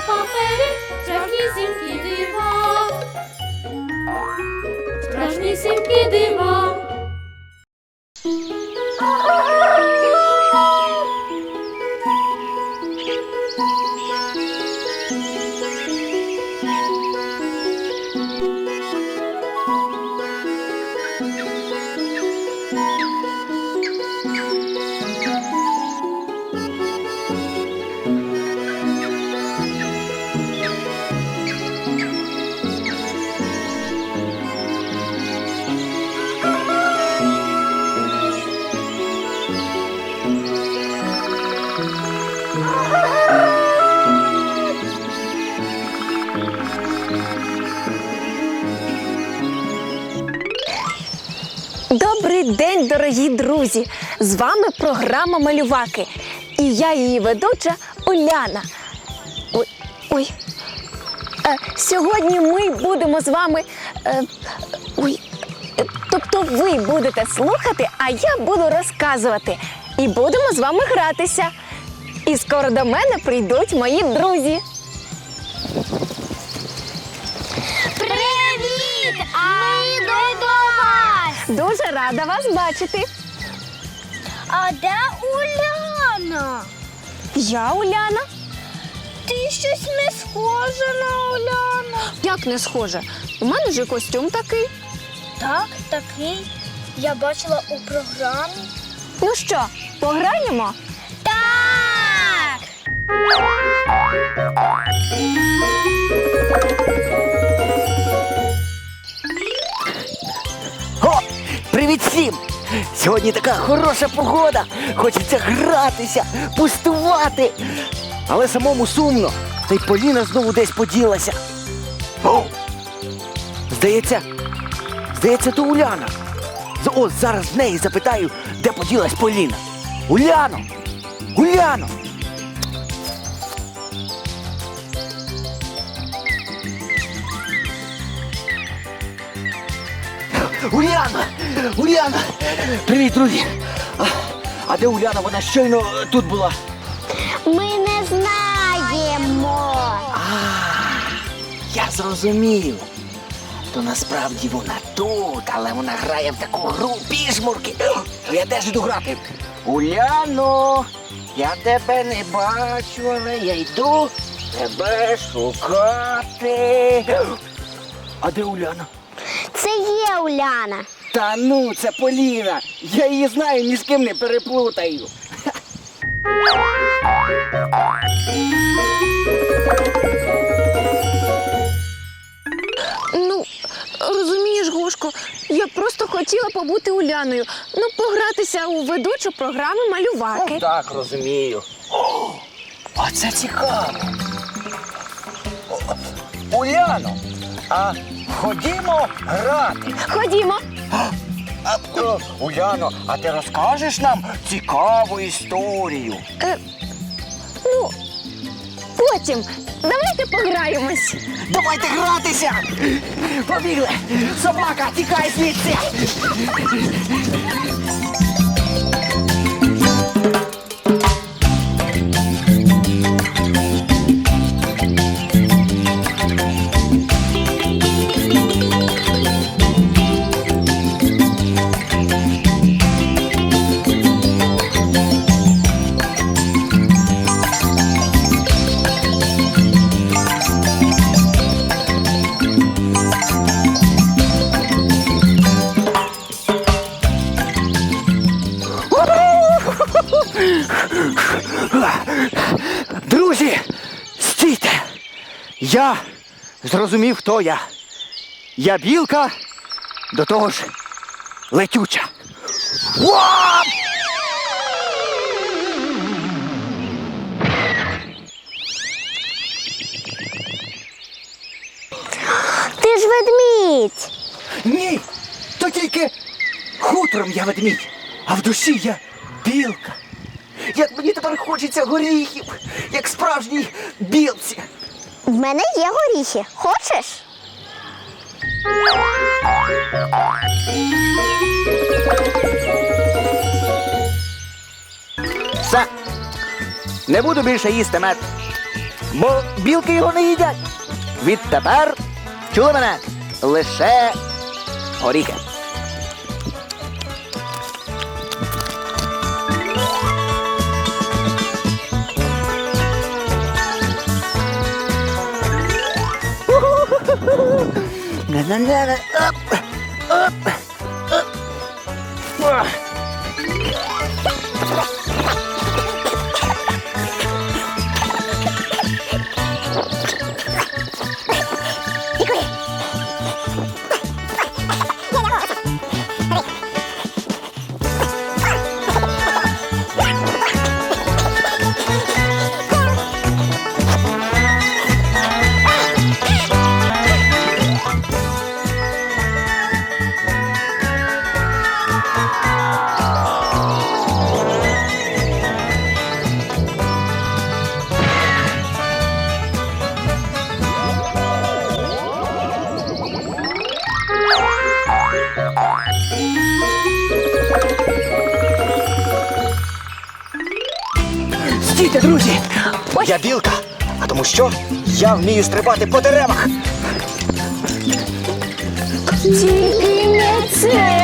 на папері страшнісінькі дива. Страшнісінькі дива. Друзі! З вами програма Малюваки. І я її ведуча Уляна. Ой, ой. Е, сьогодні ми будемо з вами. Е, ой, е, тобто ви будете слухати, а я буду розказувати. І будемо з вами гратися. І скоро до мене прийдуть мої друзі. Привіт! Ми до вас! Дуже рада вас бачити. А де Уляна? Я Уляна. Ти щось не схожа на Уляну. Як не схоже? У мене ж і костюм такий. Так, такий. Я бачила у програмі. Ну що, пограємо? Так! О, привіт всім! Сьогодні така хороша погода. Хочеться гратися, пустувати. Але самому сумно. Та й Поліна знову десь поділася. О! Здається, здається, то Уляна. О, зараз в неї запитаю, де поділась Поліна. Уляно! Уляно! Уляна! Уляна! Привіт, друзі! А, а де Уляна? Вона щойно е, тут була. Ми не знаємо. Я зрозумів. То насправді вона тут, але вона грає в таку гру пішмурки. Я теж іду грати. Уляно, я тебе не бачу, але я йду тебе шукати. А де Уляна? Це є Уляна. Та ну, це Поліна. Я її знаю, ні з ким не переплутаю. Ну, розумієш, Гошко, я просто хотіла побути Уляною. Ну, погратися у ведучу програми малюваки. Ну, так, розумію. О, а це цікаво. Уляно, а ходімо грати. Ходімо. О, Уляно, а ти розкажеш нам цікаву історію? Е, ну, потім. Давайте пограємось. Давайте гратися! Побігли! Собака, тікай звідси! Я зрозумів, хто я. Я білка, до того ж летюча. Вау! ведмідь. Ні, то тільки хутором я ведмідь, а в душі я білка. Як мені тепер хочеться горіхів, як справжній білці. В мене є горіхи. Хочеш? Все. Не буду більше їсти мед. Бо білки його не їдять. Відтепер, чули мене, лише горіхи. Then uh, up, up. Я вмію стрибати по деревах. Тільки не це.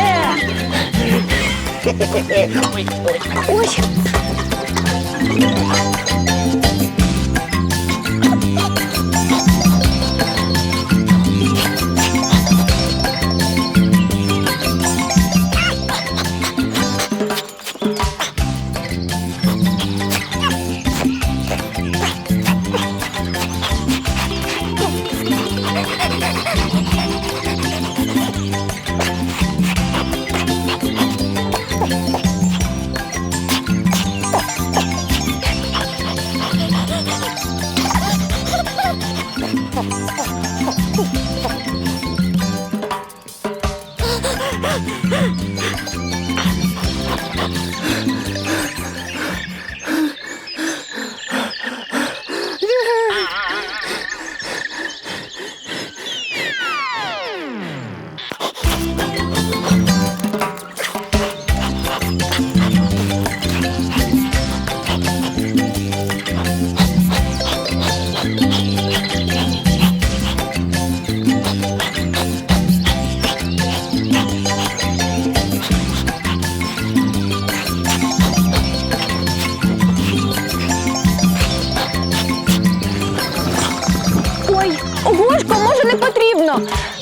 Ой. Ой,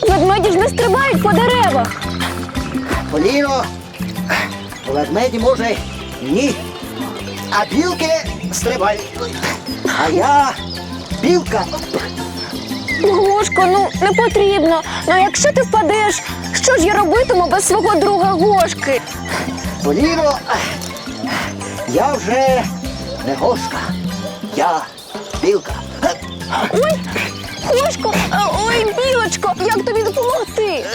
Ведмеді ж не стрибають по деревах. Поліно, ведмеді може ні. А білки стрибають. А я білка. Гошко, ну не потрібно. Ну якщо ти впадеш, що ж я робитиму без свого друга Гошки? Поліно, я вже не гошка. Я білка. Ой, Гошко, а, ой, білочко, як тобі допомогти?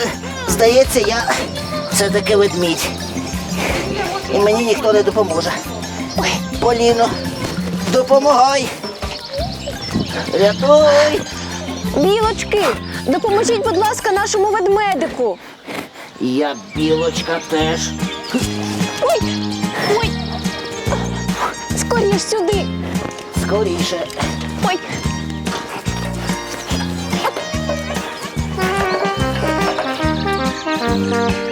Здається, я все-таки ведмідь. І мені ніхто не допоможе. Ой, Поліно, допомагай. Рятуй. Білочки, допоможіть, будь ласка, нашому ведмедику. Я білочка теж. Ой, ой. Скоріш сюди. Скоріше. Ой. Ой, тримайся!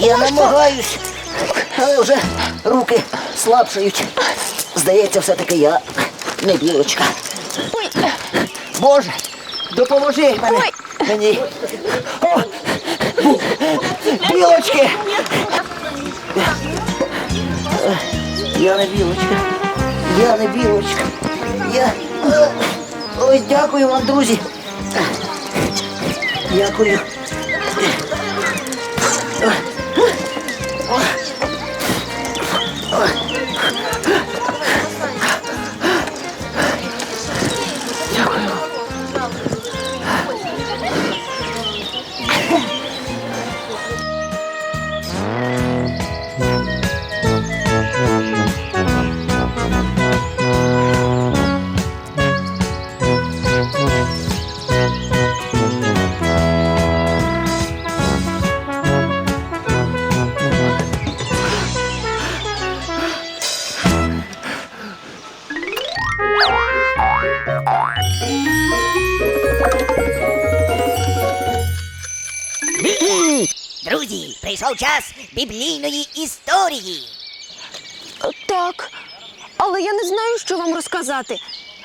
Я намагаюсь. Але вже руки слабшають. Здається, все-таки я не білочка. Боже, допоможи мене. Мені. О, білочки. Я не білочка. Я не білочка. Я. Ой, дякую вам, друзі. Дякую. Біблійної історії. так. Але я не знаю, що вам розказати.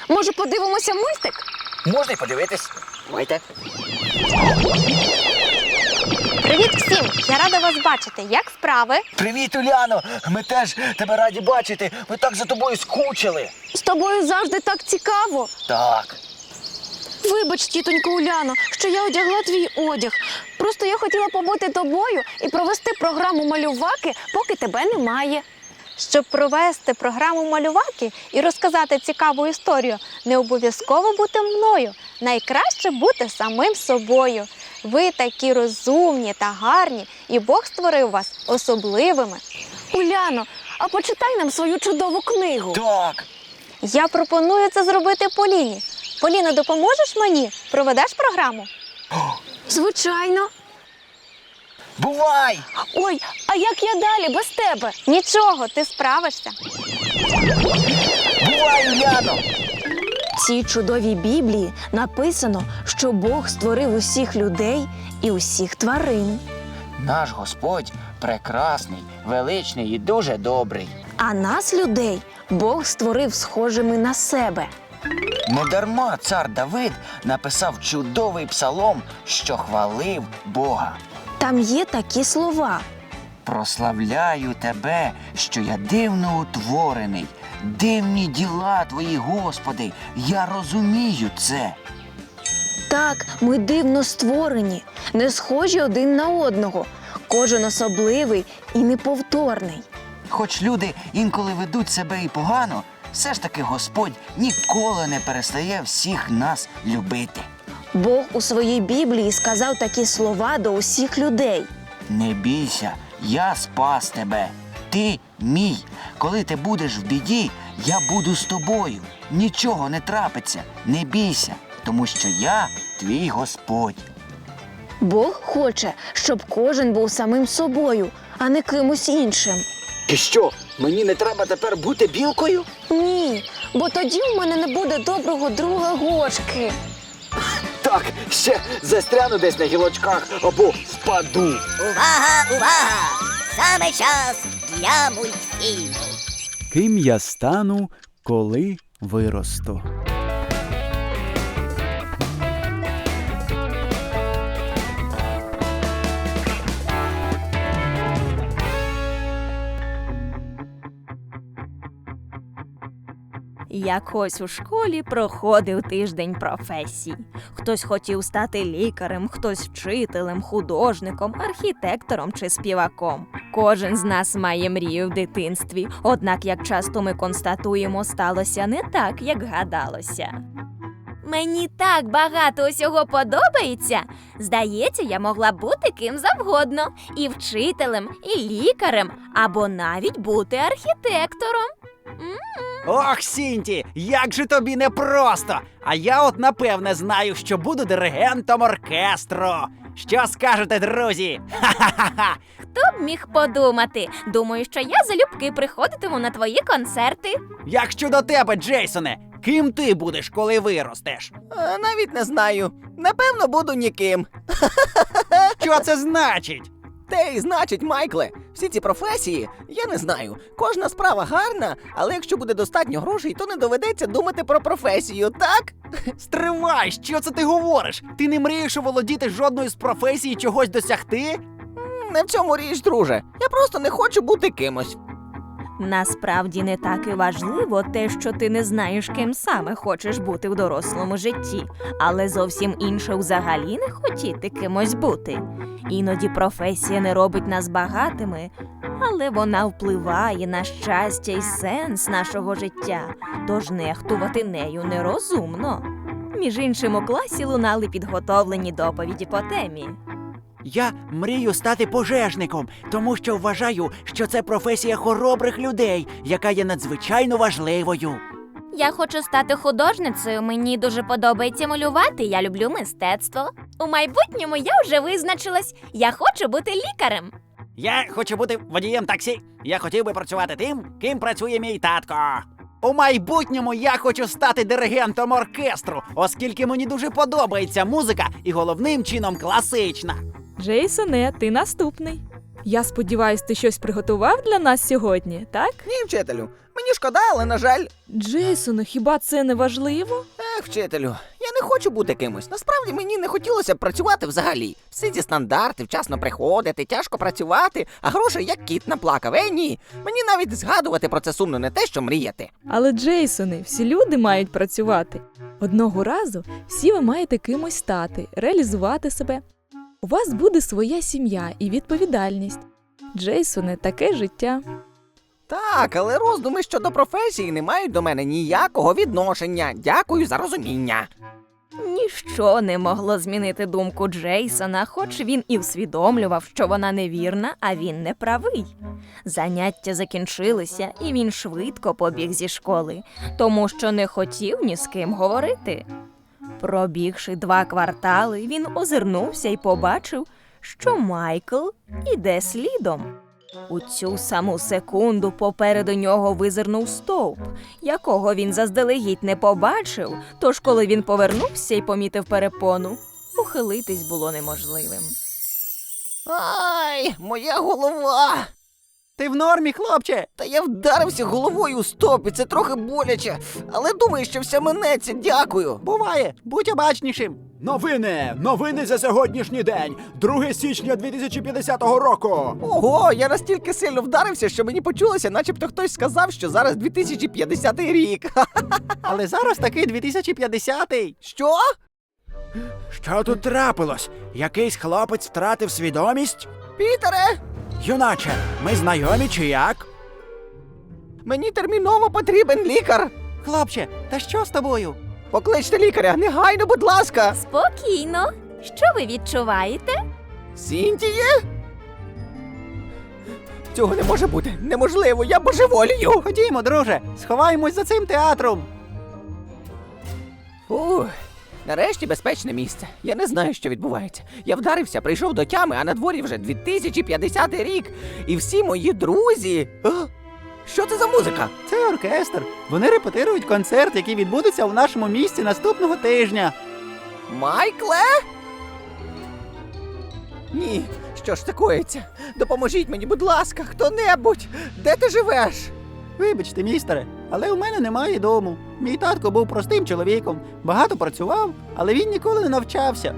Може, подивимося мультик? Можна й подивитись. Давайте. Привіт всім! Я рада вас бачити. Як справи? Привіт, Уляно! Ми теж тебе раді бачити. Ми так за тобою скучили. З тобою завжди так цікаво. Так. Вибач, тітонько Уляно, що я одягла твій одяг. Просто я хотіла побути тобою і провести програму малюваки, поки тебе немає. Щоб провести програму малюваки і розказати цікаву історію, не обов'язково бути мною. Найкраще бути самим собою. Ви такі розумні та гарні, і Бог створив вас особливими. Уляно, а почитай нам свою чудову книгу. Так. Я пропоную це зробити Поліні. Поліна, допоможеш мені? Проведеш програму? Звичайно. Бувай! Ой, а як я далі без тебе? Нічого, ти справишся. Бувай, Уляно! В цій чудовій Біблії написано, що Бог створив усіх людей і усіх тварин. Наш Господь прекрасний, величний і дуже добрий. А нас, людей, Бог створив схожими на себе. Недарма цар Давид написав чудовий псалом, що хвалив Бога. Там є такі слова. Прославляю тебе, що я дивно утворений. Дивні діла твої, Господи, я розумію це. Так, ми дивно створені, не схожі один на одного. Кожен особливий і неповторний. Хоч люди інколи ведуть себе і погано, все ж таки Господь ніколи не перестає всіх нас любити. Бог у своїй Біблії сказав такі слова до усіх людей. Не бійся, я спас тебе. Ти мій. Коли ти будеш в біді, я буду з тобою. Нічого не трапиться, не бійся, тому що я твій Господь. Бог хоче, щоб кожен був самим собою, а не кимось іншим. І що, мені не треба тепер бути білкою? Ні, бо тоді в мене не буде доброго друга Гошки. Так, ще застряну десь на гілочках або впаду. Увага, увага! Саме час для мультфільму. Ким я стану, коли виросту? Якось у школі проходив тиждень професій. Хтось хотів стати лікарем, хтось вчителем, художником, архітектором чи співаком. Кожен з нас має мрію в дитинстві, однак, як часто ми констатуємо, сталося не так, як гадалося. Мені так багато усього подобається. Здається, я могла бути ким завгодно і вчителем, і лікарем, або навіть бути архітектором. Ох, Сінті, як же тобі непросто! А я от напевне знаю, що буду диригентом оркестру. Що скажете, друзі? Ха-ха-ха! Хто б міг подумати? Думаю, що я залюбки приходитиму на твої концерти. Як щодо тебе, Джейсоне, ким ти будеш, коли виростеш? Навіть не знаю. Напевно, буду ніким. Що це значить? Те і значить, Майкле, всі ці професії, я не знаю. Кожна справа гарна, але якщо буде достатньо грошей, то не доведеться думати про професію, так? Стривай, що це ти говориш? Ти не мрієш оволодіти жодною з професій чогось досягти? Не в цьому річ, друже. Я просто не хочу бути кимось. Насправді не так і важливо те, що ти не знаєш, ким саме хочеш бути в дорослому житті, але зовсім інше взагалі не хотіти кимось бути. Іноді професія не робить нас багатими, але вона впливає на щастя і сенс нашого життя, тож нехтувати нею нерозумно. Між іншим, у класі лунали підготовлені доповіді по темі. Я мрію стати пожежником, тому що вважаю, що це професія хоробрих людей, яка є надзвичайно важливою. Я хочу стати художницею. Мені дуже подобається малювати. Я люблю мистецтво. У майбутньому я вже визначилась. Я хочу бути лікарем. Я хочу бути водієм таксі. Я хотів би працювати тим, ким працює мій татко. У майбутньому я хочу стати диригентом оркестру, оскільки мені дуже подобається музика і головним чином класична. Джейсоне, ти наступний. Я сподіваюсь, ти щось приготував для нас сьогодні, так? Ні, вчителю. Мені шкода, але на жаль. Джейсоне, хіба це не важливо? Ех, вчителю, я не хочу бути кимось. Насправді мені не хотілося б працювати взагалі. Всі ці стандарти, вчасно приходити, тяжко працювати, а грошей як кіт наплакав. Е, ні. Мені навіть згадувати про це сумно не те, що мріяти. Але Джейсоне, всі люди мають працювати. Одного разу всі ви маєте кимось стати, реалізувати себе. У вас буде своя сім'я і відповідальність. Джейсоне, таке життя. Так, але роздуми щодо професії не мають до мене ніякого відношення. Дякую за розуміння. Ніщо не могло змінити думку Джейсона, хоч він і усвідомлював, що вона невірна, а він не правий. Заняття закінчилися, і він швидко побіг зі школи, тому що не хотів ні з ким говорити. Пробігши два квартали, він озирнувся і побачив, що Майкл іде слідом. У цю саму секунду попереду нього визирнув стовп, якого він заздалегідь не побачив, тож коли він повернувся і помітив перепону, ухилитись було неможливим. Ай, моя голова! Ти в нормі, хлопче? Та я вдарився головою у стоп, і це трохи боляче. Але думаю, що все минеться. Дякую. Буває, будь обачнішим. Новини! Новини за сьогоднішній день! 2 січня 2050 року! Ого, я настільки сильно вдарився, що мені почулося, начебто хтось сказав, що зараз 2050 рік. Але зараз такий 2050-й. Що? Що тут трапилось? Якийсь хлопець втратив свідомість? Пітере, Юначе, ми знайомі чи як? мені терміново потрібен лікар. Хлопче, та що з тобою? Покличте лікаря, негайно, будь ласка. Спокійно. Що ви відчуваєте? Сінтіє? Цього не може бути. Неможливо, я божеволію. Ходімо, друже, сховаємось за цим театром. Фух, нарешті безпечне місце. Я не знаю, що відбувається. Я вдарився, прийшов до тями, а на дворі вже 2050 рік. І всі мої друзі. А, що це за музика? Це оркестр. Вони репетирують концерт, який відбудеться у нашому місті наступного тижня. Майкле? Ні, що ж це? Допоможіть мені, будь ласка, хто-небудь. Де ти живеш? Вибачте, містере, але у мене немає дому. Мій татко був простим чоловіком, багато працював, але він ніколи не навчався.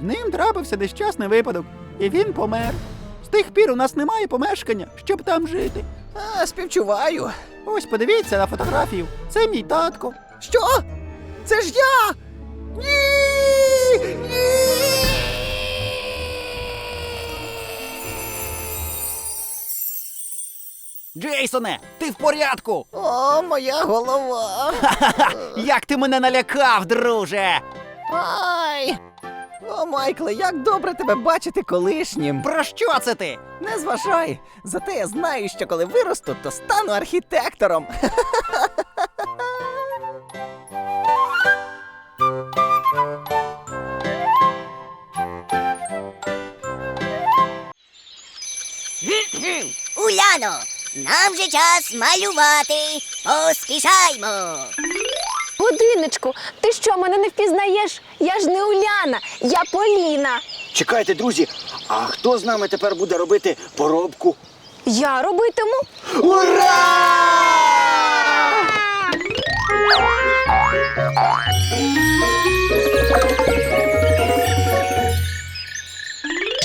З ним трапився нещасний випадок, і він помер. З тих пір у нас немає помешкання, щоб там жити. А, співчуваю. Ось подивіться на фотографію. Це мій татко. Що? Це ж я! Ні! Ні! Джейсоне, ти в порядку? О, моя голова! Як ти мене налякав, друже? Ай! О, Майкле, як добре тебе бачити колишнім. Про що це ти? Не зважай. Зате я знаю, що коли виросту, то стану архітектором. Уляно, нам же час малювати. Поспішаймо. Годиночку, ти що, мене не впізнаєш? Я ж не Уляна, я Поліна. Чекайте, друзі, а хто з нами тепер буде робити поробку? Я робитиму. Ура!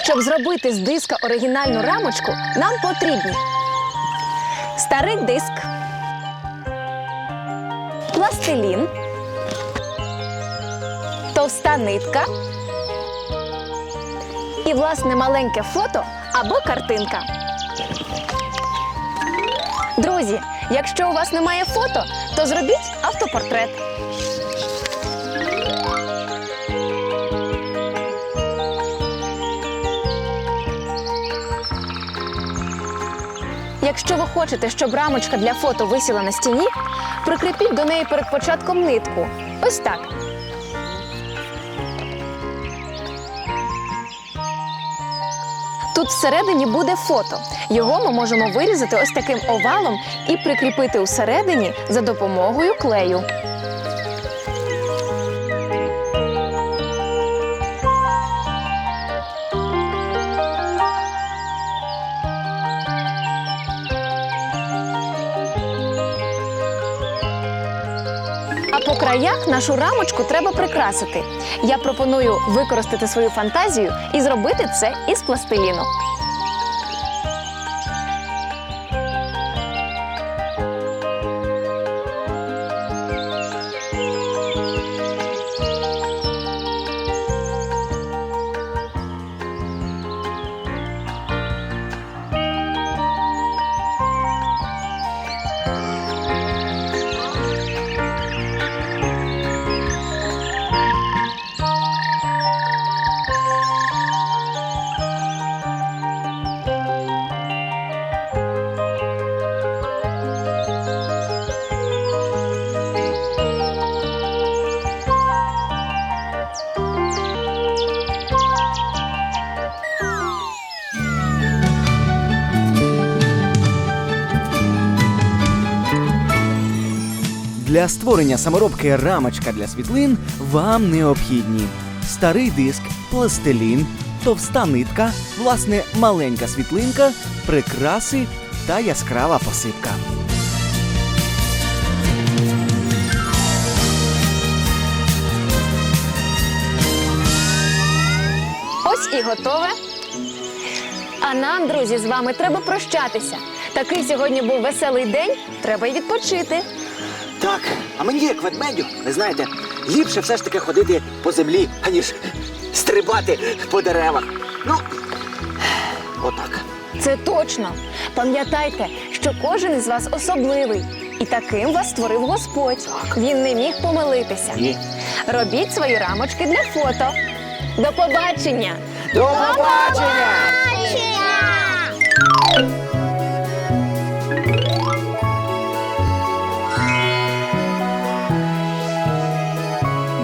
Щоб зробити з диска оригінальну рамочку, нам потрібні старий диск, пластилін, товста нитка і, власне, маленьке фото або картинка. Друзі, якщо у вас немає фото, то зробіть автопортрет. Якщо ви хочете, щоб рамочка для фото висіла на стіні, прикріпіть до неї перед початком нитку. Ось так. Тут всередині буде фото. Його ми можемо вирізати ось таким овалом і прикріпити усередині за допомогою клею. Краях нашу рамочку треба прикрасити. Я пропоную використати свою фантазію і зробити це із пластиліну. Для створення саморобки рамочка для світлин вам необхідні старий диск, пластилін, товста нитка, власне, маленька світлинка, прикраси та яскрава посипка. Ось і готове. А нам, друзі, з вами треба прощатися. Такий сьогодні був веселий день, треба й відпочити. Так, а мені, як ведмедю, ви знаєте, ліпше все ж таки ходити по землі, аніж стрибати по деревах. Ну, отак. Це точно. Пам'ятайте, що кожен із вас особливий. І таким вас створив Господь. Він не міг помилитися. Ні. Робіть свої рамочки для фото. До побачення! До побачення!